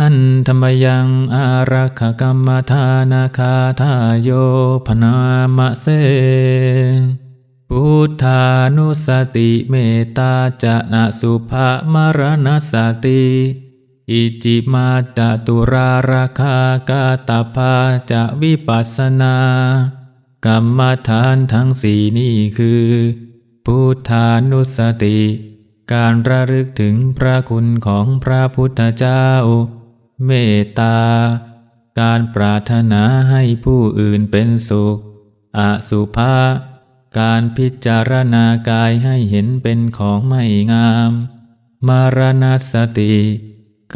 หันธรรมยังอารักขกรรมฐานาคาทายโยพนามะเสพุทธานุสติเมตตาจะนะสุภมรณสติ อิจิมาตตุราราคากาตาภาจะวิปัสสนากรรมฐานทั้งสี่นี้คือ พุทธานุสติ การระลึกถึงพระคุณของพระพุทธเจ้า เมตตา การปรารถนาให้ผู้อื่นเป็นสุข อสุภาการพิจารณากายให้เห็นเป็นของไม่งาม มารณสติ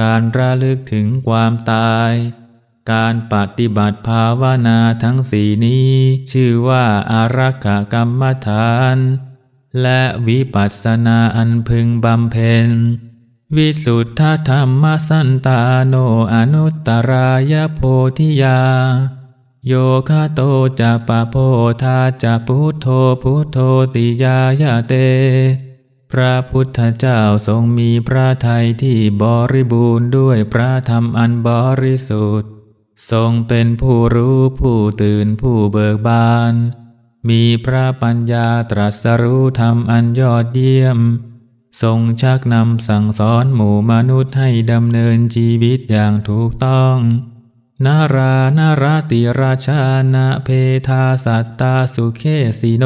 การระลึกถึงความตาย การปฏิบัติภาวนาทั้งสี่นี้ ชื่อว่าอารักขกรรมฐาน และวิปัสสนาอันพึงบำเพ็ญ วิสุทธธรรมสันตาโนอนุตตรายโพธิยา โยคะโตจะปะโพธาจะพุทโธพุทโธติยายาเต พระพุทธเจ้าทรงมีพระทัยที่บริบูรณ์ด้วยพระธรรมอันบริสุทธิ์ ทรงเป็นผู้รู้ผู้ตื่นผู้เบิกบาน มีพระปัญญาตรัสรู้ธรรมอันยอดเยี่ยม ทรงชักนำสั่งสอนหมู่มนุษย์ให้ดำเนินชีวิตอย่างถูกต้อง นารานาราติราชานาเพทาสัตตาสุเคสิโน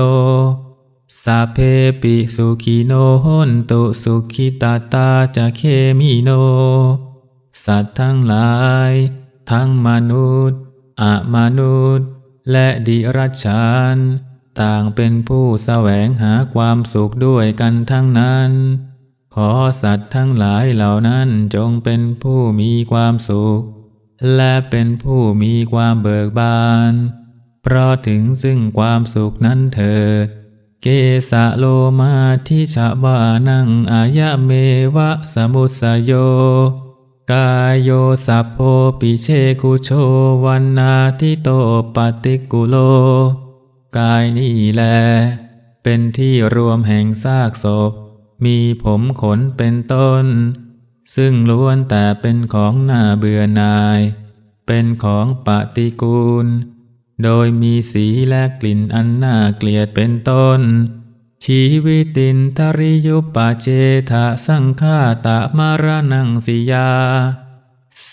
สัพเพปิสุขิโนหนตุสุขิตาตาจะเคมิโน สัตว์ทั้งหลาย ทั้งมนุษย์อมนุษย์ และดิรัจฉาน ต่างเป็นผู้แสวงหาความสุขด้วยกันทั้งนั้น ขอสัตว์ทั้งหลายเหล่านั้นจงเป็นผู้มีความสุข และเป็นผู้มีความเบิกบาน เพราะถึงซึ่งความสุขนั้นเถิด เกสะโลมาทิชะวานังอายะเมวะสมุสโยกายโยสัพโพปิเชกุโชวันนาทิโตปฏิกุโล กายนี่แล เป็นที่รวมแห่งซากศพ มีผมขนเป็นต้น ซึ่งล้วนแต่เป็นของน่าเบื่อนาย เป็นของปฏิกูล โดยมีสีและกลิ่นอันน่าเกลียดเป็นต้น ชีวิตินทริยุปปาเจทะสังฆาตะมารนังสิยา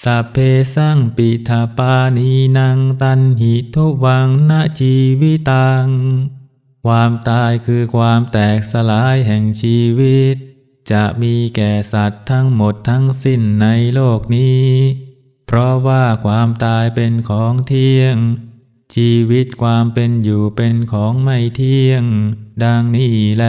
สัพเพสังปิทาปานีนังตันหิทุวังนาชีวิตัง ความตายคือความแตกสลายแห่งชีวิต จะมีแก่สัตว์ทั้งหมดทั้งสิ้นในโลกนี้ เพราะว่าความตายเป็นของเที่ยง ชีวิตความเป็นอยู่เป็นของไม่เที่ยง ดังนี้แล